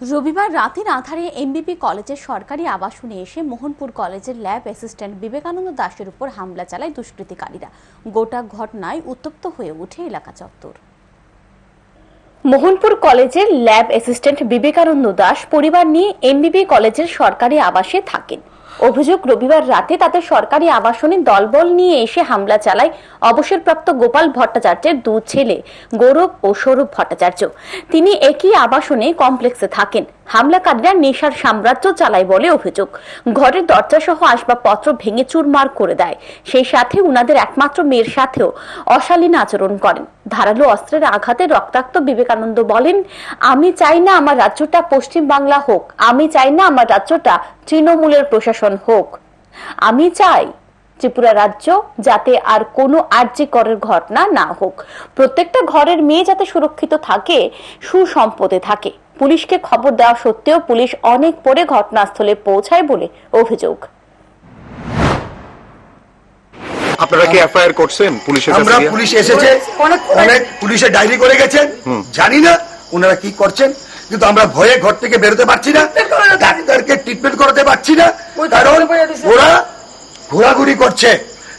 রবিবার রাতের আধারে এমবিপি কলেজের সরকারি আবাসনে এসে মোহনপুর কলেজের ল্যাব অ্যাসিস্ট্যান্ট বিবেকানন্দ দাসের উপর হামলা চালায় দুষ্কৃতিকারীরা। গোটা ঘটনায় উত্তপ্ত হয়ে ওঠে এলাকা চত্বর। মোহনপুর কলেজের ল্যাব অ্যাসিস্ট্যান্ট বিবেকানন্দ দাস পরিবার নিয়ে এমবিবি কলেজের সরকারি আবাসে থাকেন। অভিযোগ, রবিবার রাতে তাদের সরকারি আবাসনে দলবল নিয়ে এসে হামলা চালায় অবসরপ্রাপ্ত গোপাল ভট্টাচার্যের দু ছেলে, গৌরব ও স্বরূপ ভট্টাচার্য। তিনি একই আবাসনে কমপ্লেক্সে থাকেন। হামলাকারীরা নেশার সাম্রাজ্য চালায় বলে অভিযোগ। ঘরের দরজা সহ আসবাবপত্র ভেঙে চুরমার করে দেয়। সেই সাথে উনাদের একমাত্র মেয়ের সাথেও অশালীন আচরণ করেন। ধারালো অস্ত্রের আঘাতে রক্তাক্ত বিবেকানন্দ বলেন, আমি চাই না আমার রাজ্যটা পশ্চিম বাংলা হোক। আমি চাই না আমার রাজ্যটা তৃণমূলের প্রশাসন হোক। আমি চাই ত্রিপুরা রাজ্য যাতে আর কোনো আর্যিকরের ঘটনা না হোক। প্রত্যেকটা ঘরের মেয়ে যাতে সুরক্ষিত থাকে সুসম্পদে থাকে। পুলিশকে খবর দেওয়া সত্ত্বেও পুলিশ অনেক পরে ঘটনাস্থলে পৌঁছায় বলে অভিযোগ। আপনারা কি এফআইআর করছেন পুলিশের কাছে আমরা পুলিশ এসেছে অনেক- অনেক পুলিশে। ডায়েরি করে গেছেন জানি না ওনারা কি করছেন কিন্তু আমরা ভয়ে ঘর থেকে বেরোতে পারছি না। ডাক্তারকে ট্রিটমেন্ট করাতে পারছি না কারণ ওরা ঘোরাঘুরি করছে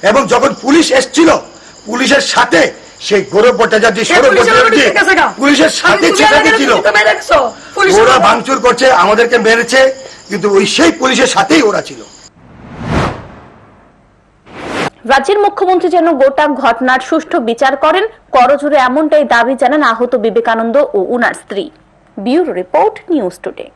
এবং যখন পুলিশ এসছিল পুলিশের সাথে সেই গৌরব ভট্টাচার্য সৌরভ পুলিশের ভট্টাচার্য? পুলিশের সাথে আমি ছিল ওরা ভাঙচুর করছে আমাদেরকে মেরেছে কিন্তু ওই সেই পুলিশের সাথেই ওরা ছিল। রাজ্যের মুখ্যমন্ত্রী যেন গোটা ঘটনার সুষ্ঠু বিচার করেন করজোরে এমনটাই দাবি জানান আহত বিবেকানন্দ ও উনার স্ত্রী। Bureau report news today.